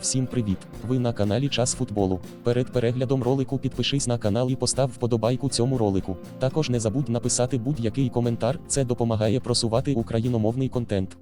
Всім привіт! Ви на каналі Час футболу. Перед переглядом ролику підпишись на канал і постав вподобайку цьому ролику. Також не забудь написати будь-який коментар, це допомагає просувати україномовний контент.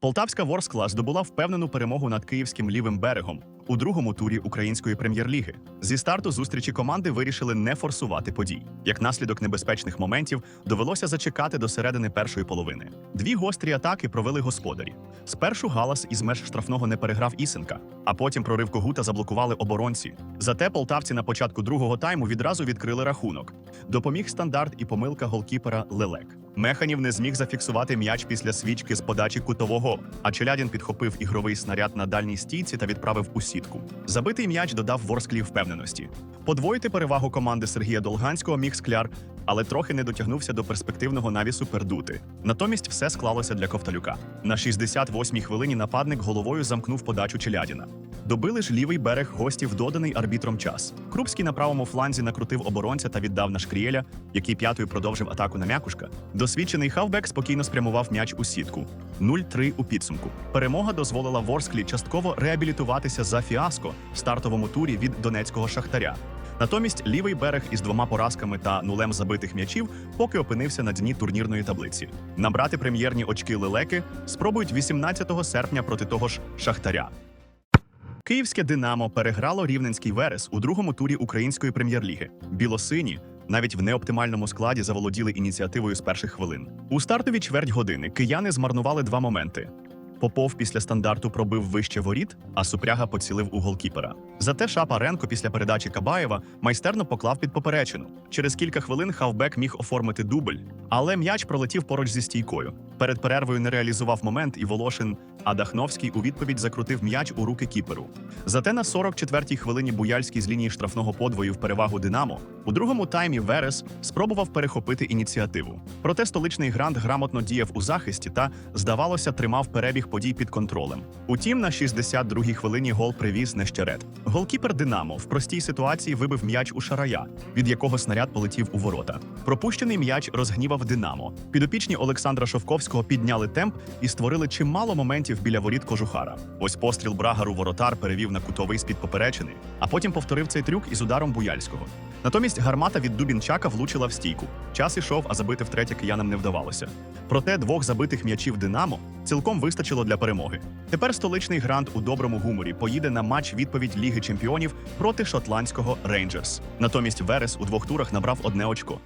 Полтавська Ворскла здобула впевнену перемогу над київським лівим берегом у другому турі української прем'єр-ліги. Зі старту зустрічі команди вирішили не форсувати подій. Як наслідок небезпечних моментів довелося зачекати до середини першої половини. Дві гострі атаки провели господарі. Спершу галас із меж штрафного не переграв Ісенка, а потім прорив Когута заблокували оборонці. Зате полтавці на початку другого тайму відразу відкрили рахунок. Допоміг стандарт і помилка голкіпера Лелек. Механів не зміг зафіксувати м'яч після свічки з подачі кутового, а Челядін підхопив ігровий снаряд на дальній стійці та відправив у сітку. Забитий м'яч додав Ворсклі впевненості. Подвоїти перевагу команди Сергія Долганського міг скляр, але трохи не дотягнувся до перспективного навісу пердути. Натомість все склалося для Ковталюка. На 68-й хвилині нападник головою замкнув подачу Челядіна. Добили ж лівий берег гостів доданий арбітром час. Крупський на правому фланзі накрутив оборонця та віддав на Шкрієля, який п'ятою продовжив атаку на м'якушка. Досвідчений хавбек спокійно спрямував м'яч у сітку. 0-3 у підсумку. Перемога дозволила Ворсклі частково реабілітуватися за фіаско в стартовому турі від донецького шахтаря. Натомість лівий берег із двома поразками та нулем забитих м'ячів поки опинився на дні турнірної таблиці. Набрати прем'єрні очки лелеки спробують 18 серпня проти того ж шахтаря. Київське Динамо переграло рівненський Верес у другому турі української прем'єр-ліги. Білосині навіть в неоптимальному складі заволоділи ініціативою з перших хвилин. У стартові чверть години кияни змарнували два моменти. Попов після стандарту пробив вище воріт, а Супряга поцілив у голкіпера. Зате Шапаренко після передачі Кабаєва майстерно поклав під поперечину. Через кілька хвилин хавбек міг оформити дубль, але м'яч пролетів поруч зі стійкою. Перед перервою не реалізував момент, і Волошин, а Дахновський у відповідь закрутив м'яч у руки кіперу. Зате на 44-й хвилині Буяльський з лінії штрафного подвоїв перевагу Динамо. У другому таймі Верес спробував перехопити ініціативу. Проте столичний грант грамотно діяв у захисті та, здавалося, тримав перебіг подій під контролем. Утім, на 62-й хвилині гол привіз Нещерет. Голкіпер Динамо в простій ситуації вибив м'яч у шарая, від якого снаряд полетів у ворота. Пропущений м'яч розгнівав Динамо. Підопічні Олександра Шовковського підняли темп і створили чимало моментів біля воріт кожухара. Ось постріл Брагару воротар перевів на кутовий з-під поперечини, а потім повторив цей трюк із ударом Буяльського. Натомість гармата від Дубінчака влучила в стійку. Час ішов, а забити втретє киянам не вдавалося. Проте двох забитих м'ячів Динамо цілком вистачило для перемоги. Тепер столичний грант у доброму гуморі поїде на матч відповідь Ліги Чемпіонів проти шотландського Рейнджерс. Натомість Верес у двох турах набрав одне очко.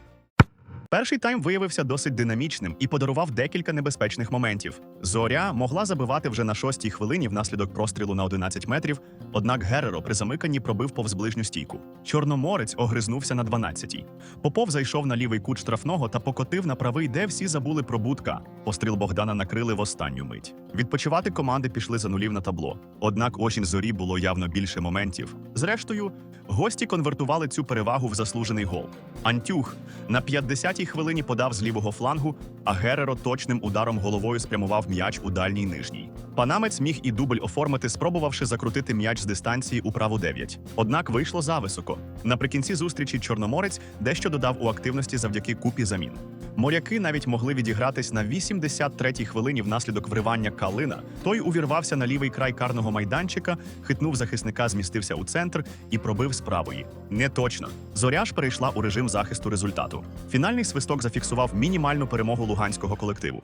Перший тайм виявився досить динамічним і подарував декілька небезпечних моментів. Зоря могла забивати вже на шостій хвилині внаслідок прострілу на 11 метрів, однак Гереро при замиканні пробив повз ближню стійку. Чорноморець огризнувся на 12-й. Попов зайшов на лівий кут штрафного та покотив на правий, де всі забули про будка. Постріл Богдана накрили в останню мить. Відпочивати команди пішли за нулів на табло. Однак очень зорі було явно більше моментів. Зрештою, гості конвертували цю перевагу в заслужений гол. Антюх на 50-й хвилині подав з лівого флангу, а Гереро точним ударом головою спрямував м'яч у дальній нижній. Панамець міг і дубль оформити, спробувавши закрутити м'яч з дистанції у праву 9. Однак вийшло зависоко. Наприкінці зустрічі Чорноморець дещо додав у активності завдяки купі замін. Моряки навіть могли відігратись на 83-й хвилині внаслідок вривання Калина. Той увірвався на лівий край карного майданчика, хитнув захисника, змістився у центр і пробив з. Не точно. Зоря ж перейшла у режим захисту результату. Фінальний свисток зафіксував мінімальну перемогу луганського колективу.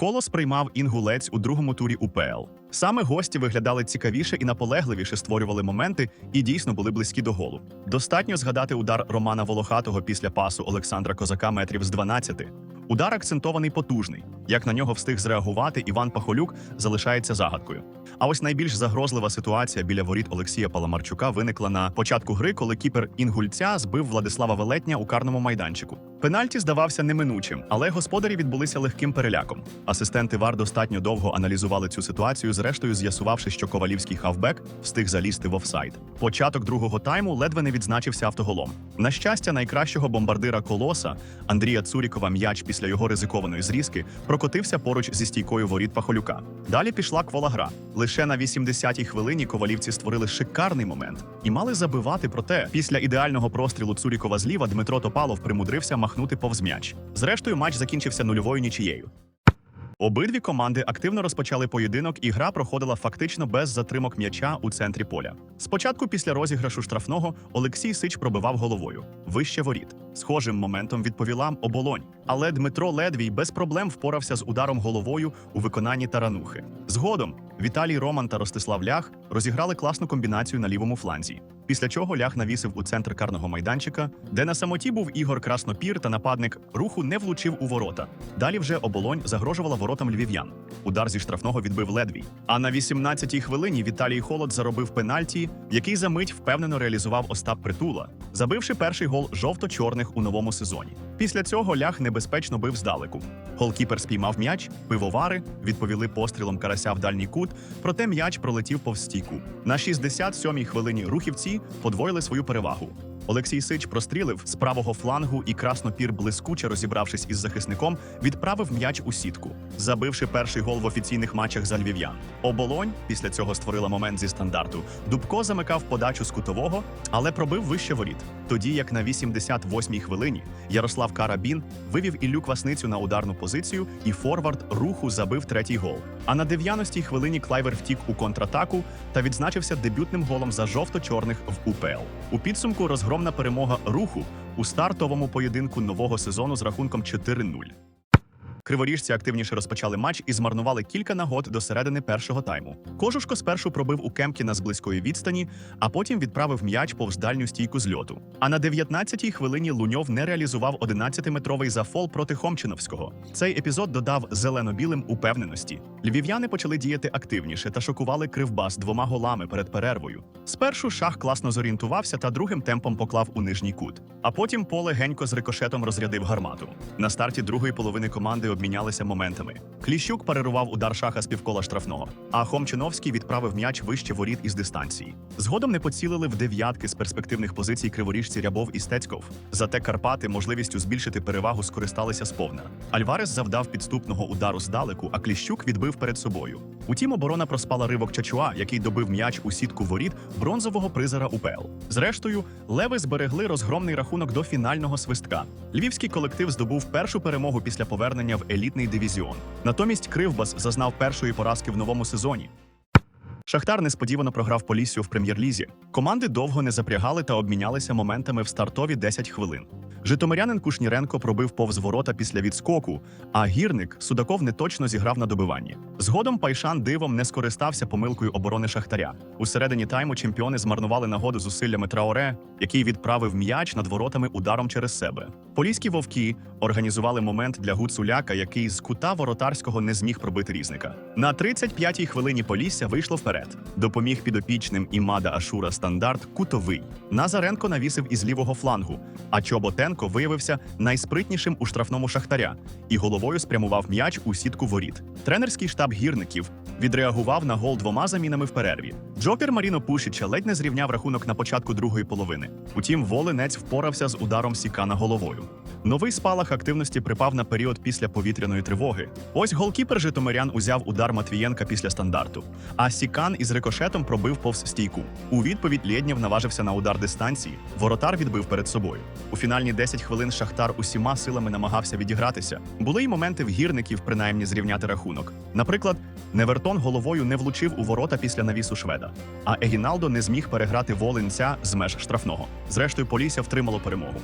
Колос приймав інгулець у другому турі УПЛ. Саме гості виглядали цікавіше і наполегливіше створювали моменти і дійсно були близькі до голу. Достатньо згадати удар Романа Волохатого після пасу Олександра Козака метрів з 12. Удар акцентований потужний. Як на нього встиг зреагувати, Іван Пахолюк залишається загадкою. А ось найбільш загрозлива ситуація біля воріт Олексія Паламарчука виникла на початку гри, коли кіпер інгульця збив Владислава Велетня у карному майданчику. Пенальті здавався неминучим, але господарі відбулися легким переляком. Асистенти ВАР достатньо довго аналізували цю ситуацію, зрештою з'ясувавши, що ковалівський хавбек встиг залізти в офсайд. Початок другого тайму ледве не відзначився автоголом. На щастя, найкращого бомбардира колоса Андрія Цурікова м'яч після його ризикованої зрізки прокотився поруч зі стійкою воріт Пахолюка. Далі пішла квола гра. Лише на 80-й хвилині ковалівці створили шикарний момент і мали забивати. Проте після ідеального прострілу Цурікова зліва Дмитро Топалов примудрився махнути повз м'яч. Зрештою, матч закінчився нульовою нічією. Обидві команди активно розпочали поєдинок, і гра проходила фактично без затримок м'яча у центрі поля. Спочатку, після розіграшу штрафного, Олексій Сич пробивав головою вище воріт. Схожим моментом відповіла оболонь, але Дмитро Ледвій без проблем впорався з ударом головою у виконанні таранухи. Згодом Віталій Роман та Ростислав Лях розіграли класну комбінацію на лівому фланзі. Після чого Лях навісив у центр карного майданчика, де на самоті був Ігор Краснопір та нападник руху не влучив у ворота. Далі вже оболонь загрожувала воротам львів'ян. Удар зі штрафного відбив Ледвій. А на 18-й хвилині Віталій Холод заробив пенальті, який за мить впевнено реалізував Остап Притула, забивши перший гол жовто-чорних у новому сезоні. Після цього Лях небезпечно бив здалеку. Голкіпер спіймав м'яч, пивовари відповіли пострілом карася в дальній кут, проте м'яч пролетів повз стійку. На 67-й хвилині рухівці подвоїли свою перевагу. Олексій Сич прострілив з правого флангу і краснопір, блискуче розібравшись із захисником, відправив м'яч у сітку, забивши перший гол в офіційних матчах за львів'ян. Оболонь після цього створила момент зі стандарту. Дубко замикав подачу з кутового, але пробив вище воріт. Тоді як на 88-й хвилині Ярослав Карабін вивів Іллю Квасницю на ударну позицію, і форвард руху забив третій гол. А на 90-й хвилині Клайвер втік у контратаку та відзначився дебютним голом за жовто-чорних в УПЛ. У підсумку розгромна перемога руху у стартовому поєдинку нового сезону з рахунком 4-0. Криворіжці активніше розпочали матч і змарнували кілька нагод до середини першого тайму. Кожушко спершу пробив у Кемкіна з близької відстані, а потім відправив м'яч повз дальню стійку з льоту. А на 19-й хвилині Луньов не реалізував 11-метровий зафол проти Хомчиновського. Цей епізод додав зелено-білим упевненості. Львів'яни почали діяти активніше та шокували кривбас двома голами перед перервою. Спершу шах класно зорієнтувався та другим темпом поклав у нижній кут. А потім поле генько з рикошетом розрядив гармату. На старті другої половини команди обмінялися моментами. Кліщук парирував удар шаха з півкола штрафного, а Хомчиновський відправив м'яч вище воріт із дистанції. Згодом не поцілили в дев'ятки з перспективних позицій криворіжці Рябов і Стецьков. Зате Карпати можливістю збільшити перевагу скористалися сповна. Альварес завдав підступного удару здалеку, а Кліщук відбив перед собою. Утім, оборона проспала ривок Чачуа, який добив м'яч у сітку воріт бронзового призера УПЛ. Зрештою, леви зберегли розгромний рахунок до фінального свистка. Львівський колектив здобув першу перемогу після повернення в елітний дивізіон. Натомість Кривбас зазнав першої поразки в новому сезоні. Шахтар несподівано програв Поліссю в прем'єр-лізі. Команди довго не запрягали та обмінялися моментами в стартові 10 хвилин. Житомирянин Кушніренко пробив повз ворота після відскоку, а гірник Судаков неточно зіграв на добиванні. Згодом Пайшан дивом не скористався помилкою оборони Шахтаря. У середині тайму чемпіони змарнували нагоду зусиллями Траоре, який відправив м'яч над воротами ударом через себе. Поліські вовки організували момент для Гуцуляка, який з кута воротарського не зміг пробити різника. На 35-й хвилині Полісся вийшло вперед. Допоміг підопічним Імада Ашура стандарт кутовий. Назаренко навісив із лівого флангу, а Чоботенко виявився найспритнішим у штрафному шахтаря і головою спрямував м'яч у сітку воріт. Тренерський штаб гірників відреагував на гол двома замінами в перерві. Джокер Маріно Пушича ледь не зрівняв рахунок на початку другої половини. Утім, волинець впорався з ударом Сікана головою. Новий спалах активності припав на період після повітряної тривоги. Ось голкіпер Житомирян узяв удар Матвієнка після стандарту, а Сікан із рикошетом пробив повз стійку. У відповідь Лєднєв наважився на удар дистанції. Воротар відбив перед собою. У фінальні 10 хвилин Шахтар усіма силами намагався відігратися. Були й моменти в гірників принаймні зрівняти рахунок. Наприклад, Невертон головою не влучив у ворота після навісу шведа, а Егіналдо не зміг переграти волинця з меж штрафного. Зрештою, Полісся втримало перемогу.